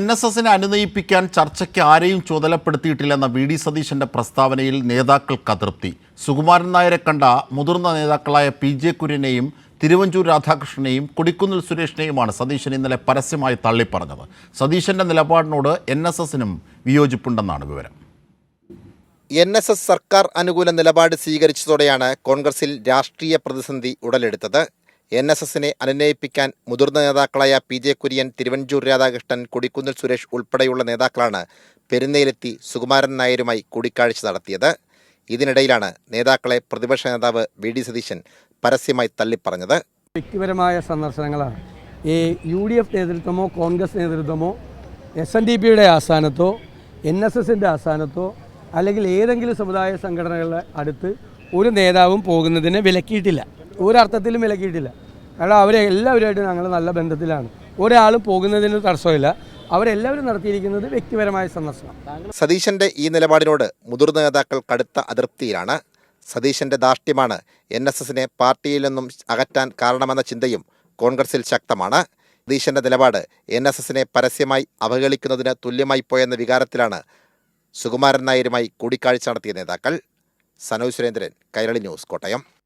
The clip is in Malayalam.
എൻ എസ് എസിനെ അനുനയിപ്പിക്കാൻ ചർച്ചയ്ക്ക് ആരെയും ചുമതലപ്പെടുത്തിയിട്ടില്ലെന്ന വി ഡി സതീശന്റെ പ്രസ്താവനയിൽ നേതാക്കൾക്ക് അതൃപ്തി സുകുമാരൻ നായരെ കണ്ട മുതിർന്ന നേതാക്കളായ പി ജെ കുര്യനെയും തിരുവഞ്ചൂർ രാധാകൃഷ്ണനെയും കൊടിക്കുന്നിൽ സുരേഷിനെയുമാണ് സതീശൻ ഇന്നലെ പരസ്യമായി തള്ളിപ്പറഞ്ഞത്. സതീശന്റെ നിലപാടിനോട് എൻ എസ് എസിനും വിയോജിപ്പുണ്ടെന്നാണ് വിവരം. എൻ എസ് എസ് സർക്കാർ അനുകൂല നിലപാട് സ്വീകരിച്ചതോടെയാണ് കോൺഗ്രസിൽ രാഷ്ട്രീയ പ്രതിസന്ധി ഉടലെടുത്തത്. എൻ എസ് എസിനെ അനുനയിപ്പിക്കാൻ മുതിർന്ന നേതാക്കളായ പി ജെ കുര്യൻ തിരുവഞ്ചൂർ രാധാകൃഷ്ണൻ കൊടിക്കുന്നിൽ സുരേഷ് ഉൾപ്പെടെയുള്ള നേതാക്കളാണ് പെരുന്നയിലെത്തി സുകുമാരൻ നായരുമായി കൂടിക്കാഴ്ച നടത്തിയത്. ഇതിനിടയിലാണ് നേതാക്കളെ പ്രതിപക്ഷ നേതാവ് വി ഡി സതീശൻ പരസ്യമായി തള്ളിപ്പറഞ്ഞത്. വ്യക്തിപരമായ സന്ദർശനങ്ങളാണ്. ഈ യു ഡി എഫ് നേതൃത്വമോ കോൺഗ്രസ് നേതൃത്വമോ എസ് എൻ ഡി പിയുടെ ആസ്ഥാനത്തോ എൻ എസ് എസിന്റെ ആസ്ഥാനത്തോ അല്ലെങ്കിൽ ഏതെങ്കിലും സമുദായ സംഘടനകളുടെ അടുത്ത് ഒരു നേതാവും പോകുന്നതിന് വിലക്കിയിട്ടില്ല. ഒരർത്ഥത്തിലും വിലക്കിയിട്ടില്ല. കാരണം അവരെ എല്ലാവരുമായിട്ട് ഞങ്ങൾ നല്ല ബന്ധത്തിലാണ്. ഒരാൾ പോകുന്നതിന് തടസ്സമില്ല. അവരെല്ലാവരും നടത്തിയിരിക്കുന്നത് വ്യക്തിപരമായ സന്ദർശനം. സതീശന്റെ ഈ നിലപാടിനോട് മുതിർന്ന നേതാക്കൾ കടുത്ത അതൃപ്തിയിലാണ്. സതീശന്റെ ധാർഷ്ട്യമാണ് എൻ എസ് എസിനെ പാർട്ടിയിൽ നിന്നും അകറ്റാൻ കാരണമെന്ന ചിന്തയും കോൺഗ്രസിൽ ശക്തമാണ്. സതീശന്റെ നിലപാട് എൻ എസ് എസിനെ പരസ്യമായി അവഹേളിക്കുന്നതിന് തുല്യമായി പോയെന്ന വികാരത്തിലാണ് സുകുമാരൻ നായരുമായി കൂടിക്കാഴ്ച നടത്തിയ നേതാക്കൾ. സനോജ് സുരേന്ദ്രൻ കൈരളി ന്യൂസ് കോട്ടയം.